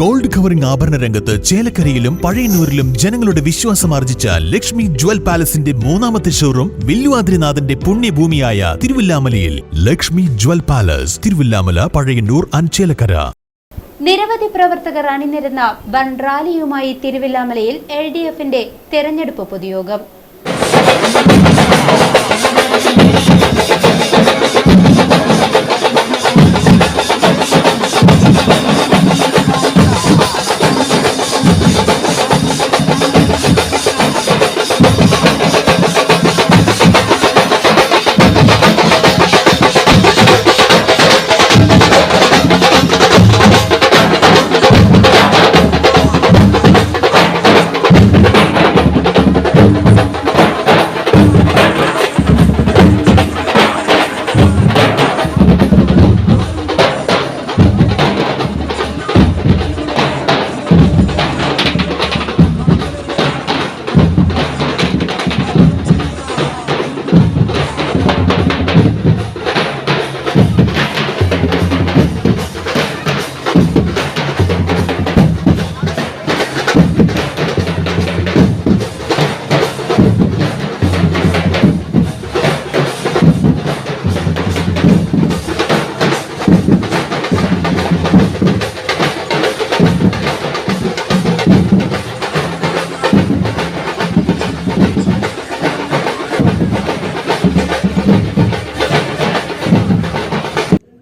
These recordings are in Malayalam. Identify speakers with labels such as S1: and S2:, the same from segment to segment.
S1: ഗോൾഡ് കവറിംഗ് ആഭരണ രംഗത്ത് ചേലക്കരയിലും പഴയന്നൂരിലും ജനങ്ങളുടെ വിശ്വാസം ആർജിച്ച ലക്ഷ്മി ജ്വൽ പാലസിന്റെ മൂന്നാമത്തെ ഷോറൂം വില്ലുവാദ്രിനാഥന്റെ പുണ്യഭൂമിയായ തിരുവില്ലാമലയിൽ. ലക്ഷ്മി ജ്വൽ പാലസ് തിരുവില്ലാമല പഴയന്നൂർ അഞ്ചേലക്കര
S2: നിരവധി പ്രവർത്തകർ അണിനിരുന്ന വൻ റാലിയുമായി തിരുവില്ലാമലയിൽ എൽ ഡി എഫിന്റെ തെരഞ്ഞെടുപ്പ് പൊതുയോഗം.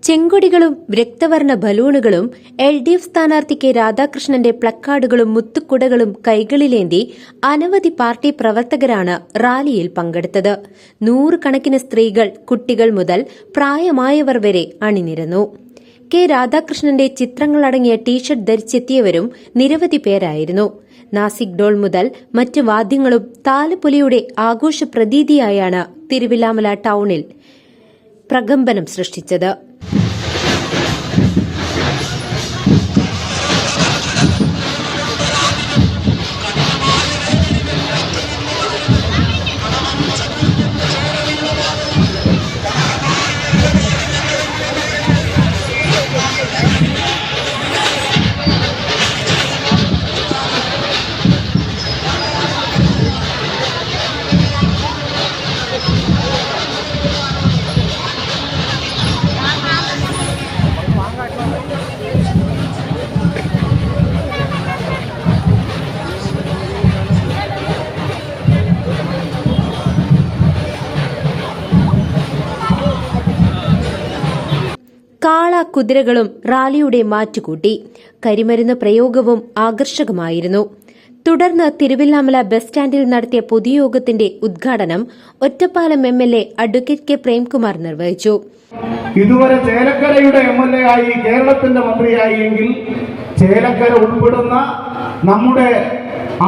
S2: ചെങ്കൊടികളും രക്തവർണ ബലൂണുകളും എൽ ഡി എഫ് സ്ഥാനാർത്ഥി കെ രാധാകൃഷ്ണന്റെ പ്ലക്കാർഡുകളും മുത്തുക്കുടകളും കൈകളിലേന്തി അനവധി പാർട്ടി പ്രവർത്തകരാണ് റാലിയിൽ പങ്കെടുത്തത്. നൂറുകണക്കിന് സ്ത്രീകൾ കുട്ടികൾ മുതൽ പ്രായമായവർ വരെ അണിനിരന്നു. കെ രാധാകൃഷ്ണന്റെ ചിത്രങ്ങളടങ്ങിയ ടീഷർട്ട് ധരിച്ചെത്തിയവരും നിരവധി പേരായിരുന്നു. നാസിക് ഡോൾ മുതൽ മറ്റ് വാദ്യങ്ങളും താലപ്പൊലിയുടെ ആഘോഷ പ്രതീതിയായാണ് തിരുവില്ലാമല ടൗണിൽ പ്രകമ്പനം സൃഷ്ടിച്ചത്. കാള കുതിരകളും റാലിയുടെ മാറ്റുകൂട്ടി. കരിമരുന്ന് പ്രയോഗവും ആകർഷകമായിരുന്നു. തുടർന്ന് തിരുവില്ലാമല ബസ് സ്റ്റാൻഡിൽ നടത്തിയ പൊതുയോഗത്തിന്റെ ഉദ്ഘാടനം Ottapalam M L A advocate K Premkumar നിർവഹിച്ചു.
S3: ഇതുവരെ ചേലക്കരയുടെ എം എൽ എ ആയി കേരളത്തിന്റെ മന്ത്രിയായി എങ്കിൽ ചേലക്കര ഉൾപ്പെടുന്ന നമ്മുടെ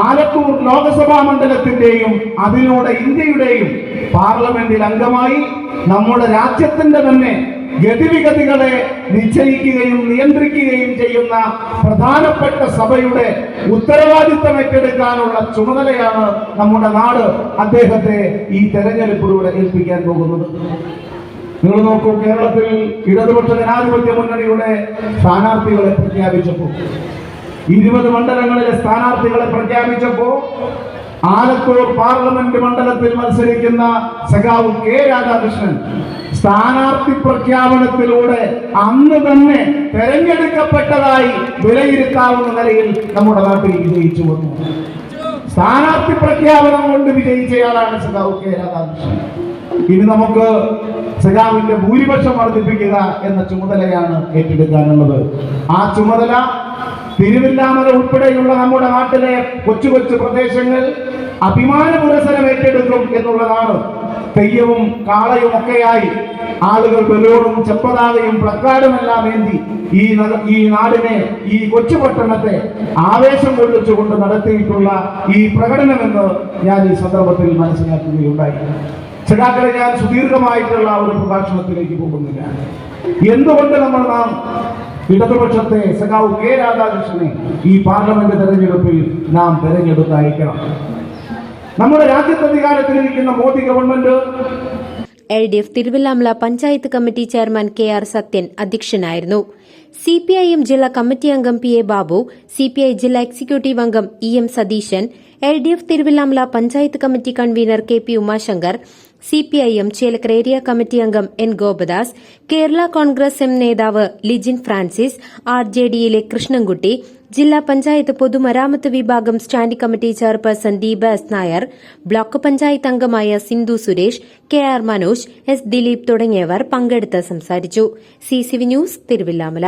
S3: ആലത്തൂർ ലോകസഭാ മണ്ഡലത്തിന്റെയും അതിലൂടെ ഇന്ത്യയുടെയും പാർലമെന്റിൽ അംഗമായി നമ്മുടെ രാജ്യത്തിന്റെ തന്നെ ഗതിവിഗതികളെ നിശ്ചയിക്കുകയും നിയന്ത്രിക്കുകയും ചെയ്യുന്ന പ്രധാനപ്പെട്ട സഭയുടെ ഉത്തരവാദിത്തം ഏറ്റെടുക്കാനുള്ള ചുമതലയാണ് നമ്മുടെ നാട് അദ്ദേഹത്തെ ഈ തെരഞ്ഞെടുപ്പിലൂടെ ഏൽപ്പിക്കാൻ പോകുന്നത്. നിങ്ങൾ നോക്കൂ കേരളത്തിൽ ഇടതുപക്ഷ ജനാധിപത്യ മുന്നണിയുടെ സ്ഥാനാർത്ഥികളെ പ്രഖ്യാപിച്ചപ്പോൾ ഇരുപത് മണ്ഡലങ്ങളിലെ സ്ഥാനാർത്ഥികളെ പ്രഖ്യാപിച്ചപ്പോ ആലത്തൂർ പാർലമെന്റ് മണ്ഡലത്തിൽ മത്സരിക്കുന്ന സഖാവ് കെ രാധാകൃഷ്ണൻ സ്ഥാനാർത്ഥി പ്രഖ്യാപനത്തിലൂടെ അന്ന് തന്നെ തെരഞ്ഞെടുക്കപ്പെട്ടതായി വിലയിരുത്താവുന്ന നിലയിൽ നമ്മുടെ നാട്ടിൽ വിജയിച്ചു വന്നു. സ്ഥാനാർത്ഥി പ്രഖ്യാപനം കൊണ്ട് വിജയിച്ചയാളാണ് സഖാവ് കെ രാധാകൃഷ്ണൻ. ഇനി നമുക്ക് സഖാവിന്റെ ഭൂരിപക്ഷം വർദ്ധിപ്പിക്കുക എന്ന ചുമതലയാണ് ഏറ്റെടുക്കാനുള്ളത്. ആ ചുമതല തിരുവില്ലാമല ഉൾപ്പെടെയുള്ള നമ്മുടെ നാട്ടിലെ കൊച്ചു കൊച്ചു പ്രദേശങ്ങൾ അഭിമാന പുരസരം ഏറ്റെടുക്കും എന്നുള്ളതാണ്. തെയ്യവും കാളയും ഒക്കെയായി ആളുകൾ ബലൂണും ചെപ്പതാകയും പ്ലക്കാർഡുമെല്ലാം ഏന്തി ഈ ഈ നാടിനെ ഈ കൊച്ചു പട്ടണത്തെ ആവേശം കൊള്ളിച്ചുകൊണ്ട് നടത്തിയിട്ടുള്ള ഈ പ്രകടനമെന്ന് ഞാൻ ഈ സന്ദർഭത്തിൽ മനസ്സിലാക്കുകയുണ്ടായി. ചിടാക്കളെ ഞാൻ സുദീർഘമായിട്ടുള്ള ഒരു പ്രഭാഷണത്തിലേക്ക് പോകുന്നില്ല. എന്തുകൊണ്ട് നമ്മൾ നാം ഇടതുപക്ഷത്തെ സഖാവ് കെ രാധാകൃഷ്ണനെ ഈ പാർലമെന്റ് തെരഞ്ഞെടുപ്പിൽ നാം തെരഞ്ഞെടുത്തയക്കണം നമ്മുടെ രാജ്യത്ത് അധികാരത്തിലിരിക്കുന്ന Modi government
S2: L D F Thiruvilwamala panchayat committee chairman K R Sathyan അധ്യക്ഷനായിരുന്നു. സി പി ഐ എം ജില്ലാ കമ്മിറ്റി അംഗം P A Babu C P I ജില്ലാ എക്സിക്യൂട്ടീവ് അംഗം E M Satheesan L D F Thiruvilwamala panchayat committee convener K P Umashankar CPIM Chelakkara area committee അംഗം എൻ ഗോപദാസ് കേരള കോൺഗ്രസ് എം നേതാവ് ലിജിൻ ഫ്രാൻസിസ് ആർ ജെ ഡിയിലെ കൃഷ്ണൻകുട്ടി ജില്ലാ പഞ്ചായത്ത് പൊതുമരാമത്ത് വിഭാഗം standing committee chairperson Deepa S Nair block panchayat അംഗമായ Sindhu Suresh K R Manoj S Dileep തുടങ്ങിയവർ പങ്കെടുത്ത് സംസാരിച്ചു. C C V news Thiruvilwamala.